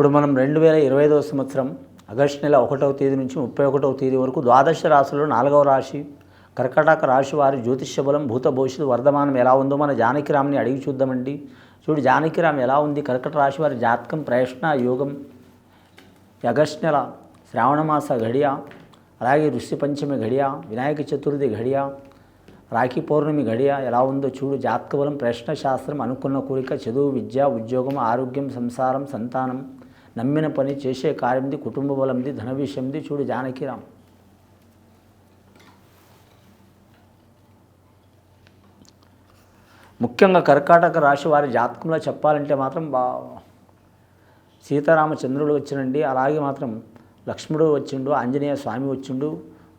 ఇప్పుడు మనం రెండు వేల ఇరవై ఐదవ సంవత్సరం ఆగస్టు నెల ఒకటవ తేదీ నుంచి ముప్పై ఒకటవ తేదీ వరకు ద్వాదశ రాశిలో నాలుగవ రాశి కర్కటక రాశి వారి జ్యోతిష్య బలం భూత భవిష్యత్తు వర్ధమానం ఎలా ఉందో మన జానకిరామ్ని అడిగి చూద్దామండి. చూడు జానకిరామ్ ఎలా ఉంది? కర్కట రాశి వారి జాతకం ప్రయత్న యోగం. ఆగస్టు నెల శ్రావణమాస ఘడియ అలాగే ఋషి పంచమి ఘడియ వినాయక చతుర్థి ఘడియ రాఖీ పౌర్ణమి ఘడియ ఎలా ఉందో చూడు. జాతక బలం ప్రశ్న శాస్త్రం అనుకున్న కోరిక చదువు విద్య ఉద్యోగం ఆరోగ్యం సంసారం సంతానం. నమ్మిన పని చేసే కార్యంది కుటుంబ బలంది ధన విషయంది చూడు జానకిరామ్. ముఖ్యంగా కర్కాటక రాశి వారి జాతకంలో చెప్పాలంటే మాత్రం బా సీతారామచంద్రుడు వచ్చినండి అలాగే మాత్రం లక్ష్మణుడు వచ్చిండు ఆంజనేయ స్వామి వచ్చిండు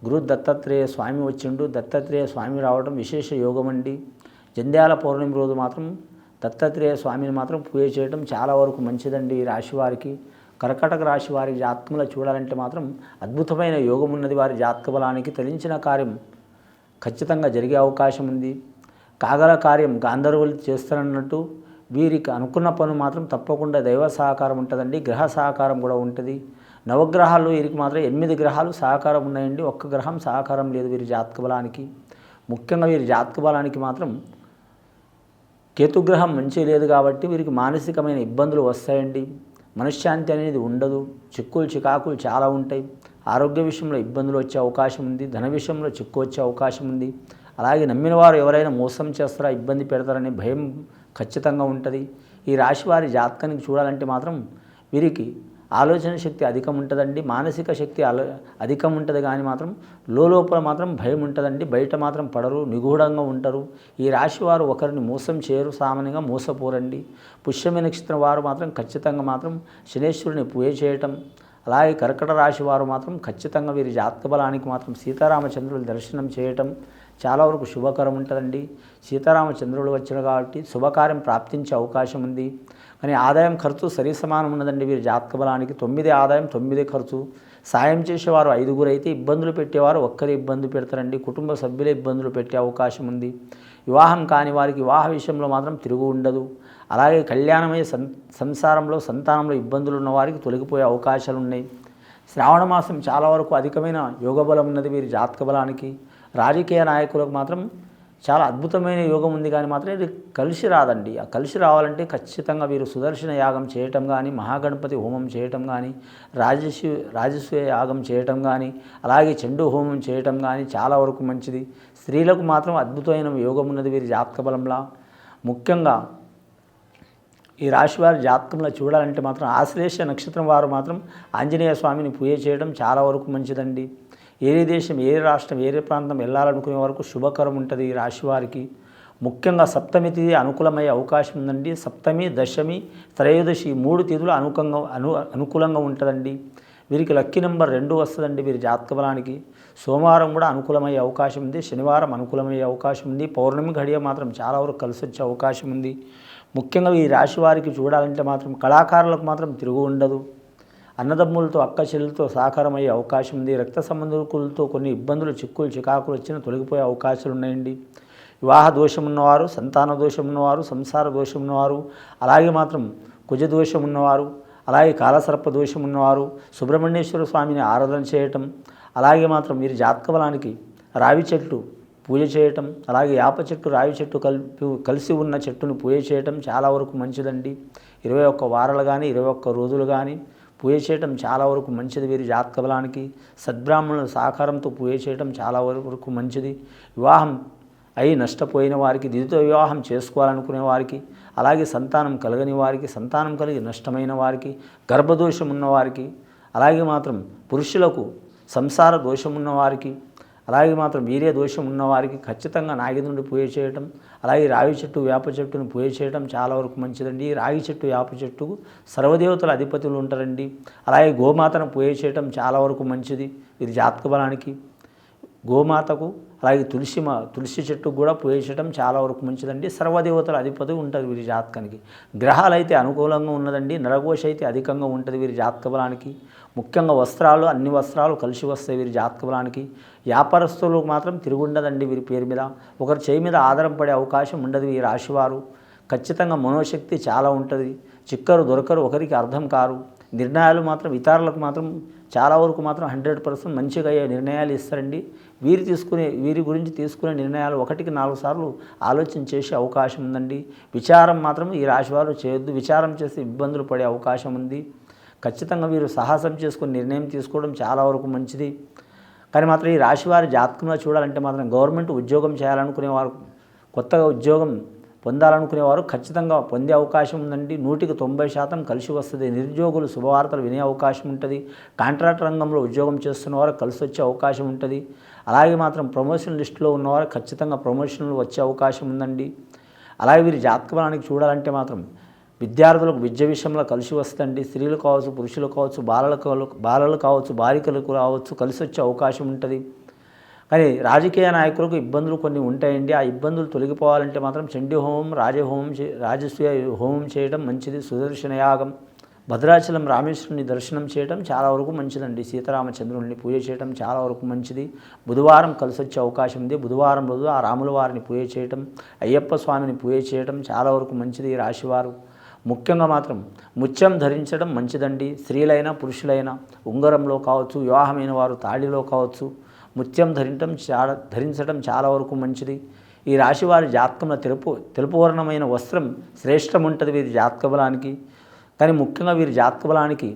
గురు దత్తాత్రేయ స్వామి వచ్చిండు. దత్తాత్రేయ స్వామి రావడం విశేష యోగం అండి జంధ్యాల పౌర్ణమి రోజు మాత్రం దత్తాత్రేయ స్వామిని మాత్రం పూజ చేయడం చాలా వరకు మంచిదండి ఈ రాశి వారికి. కర్కటక రాశి వారి జాతకంలో చూడాలంటే మాత్రం అద్భుతమైన యోగం ఉన్నది వారి జాతక బలానికి తలించిన కార్యం. ఖచ్చితంగా జరిగే అవకాశం ఉంది. కాగల కార్యం గాంధర్వులు చేస్తారన్నట్టు వీరికి అనుకున్న పనులు మాత్రం తప్పకుండా దైవ సహకారం ఉంటుందండి గ్రహ సహకారం కూడా ఉంటుంది. నవగ్రహాలు వీరికి మాత్రం ఎనిమిది గ్రహాలు సహకారం ఉన్నాయండి ఒక్క గ్రహం సహకారం లేదు వీరి జాతక బలానికి. ముఖ్యంగా వీరి జాతక బలానికి మాత్రం కేతుగ్రహం మంచి లేదు కాబట్టి వీరికి మానసికమైన ఇబ్బందులు వస్తాయండి. మనశ్శాంతి అనేది ఉండదు. చిక్కులు చికాకులు చాలా ఉంటాయి. ఆరోగ్య విషయంలో ఇబ్బందులు వచ్చే అవకాశం ఉంది. ధన విషయంలో చిక్కు వచ్చే అవకాశం ఉంది. అలాగే నమ్మిన వారు ఎవరైనా మోసం చేస్తారా ఇబ్బంది పెడతారనే భయం ఖచ్చితంగా ఉంటుంది. ఈ రాశి వారి జాతకానికి చూడాలంటే మాత్రం వీరికి ఆలోచన శక్తి అధికం ఉంటుందండి మానసిక శక్తి ఆలో అధికం ఉంటుంది కానీ మాత్రం లోపల మాత్రం భయం ఉంటుందండి బయట మాత్రం పడరు నిగూఢంగా ఉంటారు. ఈ రాశి వారు ఒకరిని మోసం చేయరు సామాన్యంగా మోసపోరండి. పుష్యమి నక్షత్రం వారు మాత్రం ఖచ్చితంగా మాత్రం శనేశ్వరుని పూజ చేయటం అలాగే కర్కట రాశి వారు మాత్రం ఖచ్చితంగా వీరి జాతక బలానికి మాత్రం సీతారామచంద్రులు దర్శనం చేయటం చాలా వరకు శుభకరం ఉంటుందండి. సీతారామచంద్రులు వచ్చిన కాబట్టి శుభకార్యం ప్రాప్తించే అవకాశం ఉంది కానీ ఆదాయం ఖర్చు సరి సమానం ఉన్నదండి వీరి జాతక బలానికి. తొమ్మిది ఆదాయం తొమ్మిది ఖర్చు. సాయం చేసేవారు ఐదుగురు అయితే ఇబ్బందులు పెట్టేవారు ఒక్కరి ఇబ్బంది పెడతారండి. కుటుంబ సభ్యులే ఇబ్బందులు పెట్టే అవకాశం ఉంది. వివాహం కాని వారికి వివాహ విషయంలో మాత్రం తిరుగు ఉండదు. అలాగే కళ్యాణమయ్యే సం సంసారంలో సంతానంలో ఇబ్బందులు ఉన్న వారికి తొలగిపోయే అవకాశాలు ఉన్నాయి. శ్రావణ మాసం చాలా వరకు అధికమైన యోగ బలం ఉన్నది వీరి జాతక బలానికి. రాజకీయ నాయకులకు మాత్రం చాలా అద్భుతమైన యోగం ఉంది కానీ మాత్రం ఇది కలిసి రాదండి. ఆ కలిసి రావాలంటే ఖచ్చితంగా వీరు సుదర్శన యాగం చేయటం కానీ మహాగణపతి హోమం చేయటం కానీ రాజసు రాజస్వ యాగం చేయటం కానీ అలాగే చెండు హోమం చేయటం కానీ చాలా వరకు మంచిది. స్త్రీలకు మాత్రం అద్భుతమైన యోగం ఉన్నది వీరి జాతక బలంలా. ముఖ్యంగా ఈ రాశివారి జాతకంలో చూడాలంటే మాత్రం ఆశ్లేష నక్షత్రం వారు మాత్రం ఆంజనేయ స్వామిని పూజ చేయడం చాలా వరకు మంచిదండి. ఏరే దేశం ఏ రాష్ట్రం ఏరే ప్రాంతం వెళ్ళాలనుకునే వరకు శుభకరం ఉంటుంది ఈ రాశి వారికి. ముఖ్యంగా సప్తమి తిథి అనుకూలమయ్యే అవకాశం ఉందండి. సప్తమి దశమి త్రయోదశి మూడు తిథులు అనుకంగా అను అనుకూలంగా ఉంటుందండి. వీరికి లక్కీ నెంబర్ రెండు వస్తుందండి వీరి జాతక బలానికి. సోమవారం కూడా అనుకూలమయ్యే అవకాశం ఉంది. శనివారం అనుకూలమయ్యే అవకాశం ఉంది. పౌర్ణమి ఘడియ మాత్రం చాలా వరకు కలిసి వచ్చే అవకాశం ఉంది. ముఖ్యంగా ఈ రాశి వారికి చూడాలంటే మాత్రం కళాకారులకు మాత్రం తిరుగు ఉండదు. అన్నదమ్ములతో అక్క చెల్లెలతో సహకారం అయ్యే అవకాశం ఉంది. రక్త సంబంధికులతో కొన్ని ఇబ్బందులు చిక్కులు చికాకులు వచ్చిన తొలగిపోయే అవకాశాలు ఉన్నాయండి. వివాహ దోషం ఉన్నవారు సంతాన దోషం ఉన్నవారు సంసార దోషం ఉన్నవారు అలాగే మాత్రం కుజ దోషం ఉన్నవారు అలాగే కాలసర్ప దోషం ఉన్నవారు సుబ్రహ్మణ్యేశ్వర స్వామిని ఆరాధన చేయటం అలాగే మాత్రం వీరి జాతక బలానికి రావి చెట్టు పూజ చేయటం అలాగే యాప చెట్టు రావి చెట్టు కలిపి కలిసి ఉన్న చెట్టును పూజ చేయటం చాలా వరకు మంచిదండి. ఇరవై ఒక్క వారాలు కానీ ఇరవై ఒక్క రోజులు కానీ పూజ చేయటం చాలా వరకు మంచిది. వీరి జాతక బలానికి సద్బ్రాహ్మణుల సహకారంతో పూజ చేయటం చాలా వరకు మంచిది. వివాహం అయి నష్టపోయిన వారికి ద్వితీయ వివాహం చేసుకోవాలనుకునే వారికి అలాగే సంతానం కలగని వారికి సంతానం కలిగి నష్టమైన వారికి గర్భదోషం ఉన్నవారికి అలాగే మాత్రం పురుషులకు సంసార దోషం ఉన్నవారికి అలాగే మాత్రం వీర్య దోషం ఉన్నవారికి ఖచ్చితంగా నాగిదుండి పూజ చేయటం అలాగే రావి చెట్టు వేప చెట్టును పూజ చేయటం చాలా వరకు మంచిదండి. ఈ రాగి చెట్టు వేప చెట్టు సర్వదేవతల అధిపతులు ఉంటారండి. అలాగే గోమాతను పూజ చేయటం చాలా వరకు మంచిది. ఇది జాతక బలానికి గోమాతకు అలాగే తులసి మా తులసి చెట్టుకు కూడా పూజించడం చాలా వరకు మంచిదండి. సర్వదేవతల అధిపతి ఉంటుంది వీరి జాతకానికి. గ్రహాలు అయితే అనుకూలంగా ఉన్నదండి. నరఘోష అయితే అధికంగా ఉంటుంది వీరి జాతక బలానికి ముఖ్యంగా వస్త్రాలు అన్ని వస్త్రాలు కలిసి వస్తాయి వీరి జాతక బలానికి వ్యాపారస్తులకు మాత్రం తిరుగుండదండి వీరి పేరు మీద. ఒకరి చేయి మీద ఆధారం పడే అవకాశం ఉండదు ఈ రాశివారు. ఖచ్చితంగా మనోశక్తి చాలా ఉంటుంది. చిక్కరు దొరకరు ఒకరికి అర్థం కారు. నిర్ణయాలు మాత్రం ఇతరులకు మాత్రం చాలా వరకు మాత్రం హండ్రెడ్ పర్సెంట్ మంచిగా అయ్యే నిర్ణయాలు ఇస్తారండి. వీరు తీసుకునే వీరి గురించి తీసుకునే నిర్ణయాలు ఒకటికి నాలుగు సార్లు ఆలోచన చేసే అవకాశం ఉందండి. విచారం మాత్రం ఈ రాశి వారు చేయొద్దు. విచారం చేసి ఇబ్బందులు పడే అవకాశం ఉంది. ఖచ్చితంగా వీరు సాహసం చేసుకుని నిర్ణయం తీసుకోవడం చాలా వరకు మంచిది. కానీ మాత్రం ఈ రాశి వారి జాతకంలో చూడాలంటే మాత్రం గవర్నమెంట్ ఉద్యోగం చేయాలనుకునేవారు కొత్తగా ఉద్యోగం పొందాలనుకునేవారు ఖచ్చితంగా పొందే అవకాశం ఉందండి. నూటికి తొంభై శాతం కలిసి వస్తుంది. నిరుద్యోగులు శుభవార్తలు వినే అవకాశం ఉంటుంది. కాంట్రాక్ట్ రంగంలో ఉద్యోగం చేస్తున్నవారు కలిసి వచ్చే అవకాశం ఉంటుంది. అలాగే మాత్రం ప్రమోషన్ లిస్టులో ఉన్నవారు ఖచ్చితంగా ప్రమోషన్లు వచ్చే అవకాశం ఉందండి. అలాగే వీరి జాతకబలానికి చూడాలంటే మాత్రం విద్యార్థులకు విద్య విషయంలో కలిసి వస్తండి స్త్రీలు కావచ్చు పురుషులు కావచ్చు బాలలు బాలలు కావచ్చు బాలికలకు కావచ్చు కలిసి వచ్చే అవకాశం ఉంటుంది. కానీ రాజకీయ నాయకులకు ఇబ్బందులు కొన్ని ఉంటాయండి. ఆ ఇబ్బందులు తొలగిపోవాలంటే మాత్రం చండీ హోమం రాజహోమం చే రాజస్వీయ హోమం చేయడం మంచిది. సుదర్శన యాగం. భద్రాచలం రామేశ్వరుని దర్శనం చేయడం చాలా వరకు మంచిదండి. సీతారామచంద్రుడిని పూజ చేయడం చాలా వరకు మంచిది. బుధవారం కలిసి వచ్చే అవకాశం ఉంది. బుధవారం రోజు ఆ రాముల వారిని పూజ చేయడం అయ్యప్ప స్వామిని పూజ చేయడం చాలా వరకు మంచిది ఈ రాశివారు. ముఖ్యంగా మాత్రం ముత్యం ధరించడం మంచిదండి. స్త్రీలైనా పురుషులైనా ఉంగరంలో కావచ్చు వివాహమైన వారు తాళిలో కావచ్చు ముత్యం ధరించడం చాలా ధరించడం చాలా వరకు మంచిది. ఈ రాశివారి జాతకంలో తెలుపు తెలుపు వర్ణమైన వస్త్రం శ్రేష్టం ఉంటుంది వీరి జాతక బలానికి కానీ ముఖ్యంగా వీరి జాతక బలానికి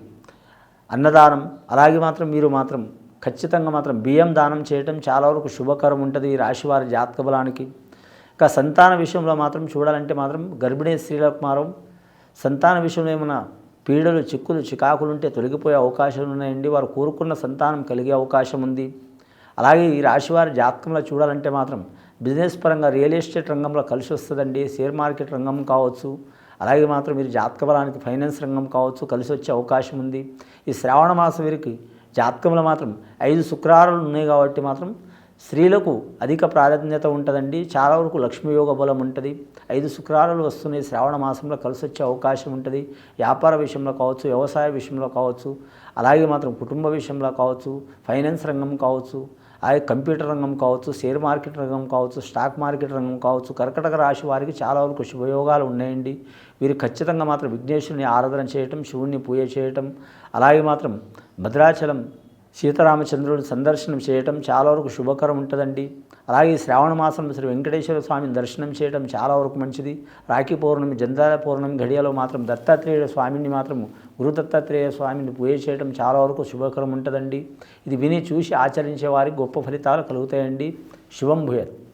అన్నదానం అలాగే మాత్రం మీరు మాత్రం ఖచ్చితంగా మాత్రం బియ్యం దానం చేయటం చాలా వరకు శుభకరం ఉంటుంది ఈ రాశి వారి జాతక బలానికి. ఇంకా సంతాన విషయంలో మాత్రం చూడాలంటే మాత్రం గర్భిణీ స్త్రీలకు మాత్రం సంతాన విషయంలో ఏమైనా పీడలు చిక్కులు చికాకులు ఉంటే తొలగిపోయే అవకాశాలు ఉన్నాయండి. వారు కోరుకున్న సంతానం కలిగే అవకాశం ఉంది. అలాగే ఈ రాశివారి జాతకంలో చూడాలంటే మాత్రం బిజినెస్ పరంగా రియల్ ఎస్టేట్ రంగంలో కలిసి వస్తుందండి. షేర్ మార్కెట్ రంగం కావచ్చు అలాగే మాత్రం మీరు జాతక బలానికి ఫైనాన్స్ రంగం కావచ్చు కలిసి వచ్చే అవకాశం ఉంది. ఈ శ్రావణ మాసం వీరికి జాతకంలో మాత్రం ఐదు శుక్రారాలు ఉన్నాయి కాబట్టి మాత్రం స్త్రీలకు అధిక ప్రాధాన్యత ఉంటుందండి. చాలా వరకు లక్ష్మీయోగ బలం ఉంటుంది. ఐదు శుక్రవారాలు వస్తున్నాయి. శ్రావణ మాసంలో కలిసి వచ్చే అవకాశం ఉంటుంది. వ్యాపార విషయంలో కావచ్చు వ్యవసాయ విషయంలో కావచ్చు అలాగే మాత్రం కుటుంబ విషయంలో కావచ్చు ఫైనాన్స్ రంగం కావచ్చు ఆ కంప్యూటర్ రంగం కావచ్చు షేర్ మార్కెట్ రంగం కావచ్చు స్టాక్ మార్కెట్ రంగం కావచ్చు కర్కటక రాశి వారికి చాలా వరకు శుభయోగాలు ఉన్నాయండి. వీరు ఖచ్చితంగా మాత్రం విఘ్నేశ్వరుని ఆరాధన చేయటం శివుణ్ణి పూజ చేయటం అలాగే మాత్రం భద్రాచలం సీతారామచంద్రుడు సందర్శనం చేయటం చాలా వరకు శుభకరం ఉంటుందండి. అలాగే శ్రావణ మాసంలో శ్రీ వెంకటేశ్వర స్వామిని దర్శనం చేయడం చాలా వరకు మంచిది. రాఖీ పౌర్ణమి జంధార పౌర్ణమి ఘడియలో మాత్రం దత్తాత్రేయ స్వామిని మాత్రం గురు దత్తాత్రేయ స్వామిని పూజ చేయడం చాలా వరకు శుభకరం ఉంటుందండి. ఇది విని చూసి ఆచరించే వారికి గొప్ప ఫలితాలు కలుగుతాయండి. శుభం భూయత్.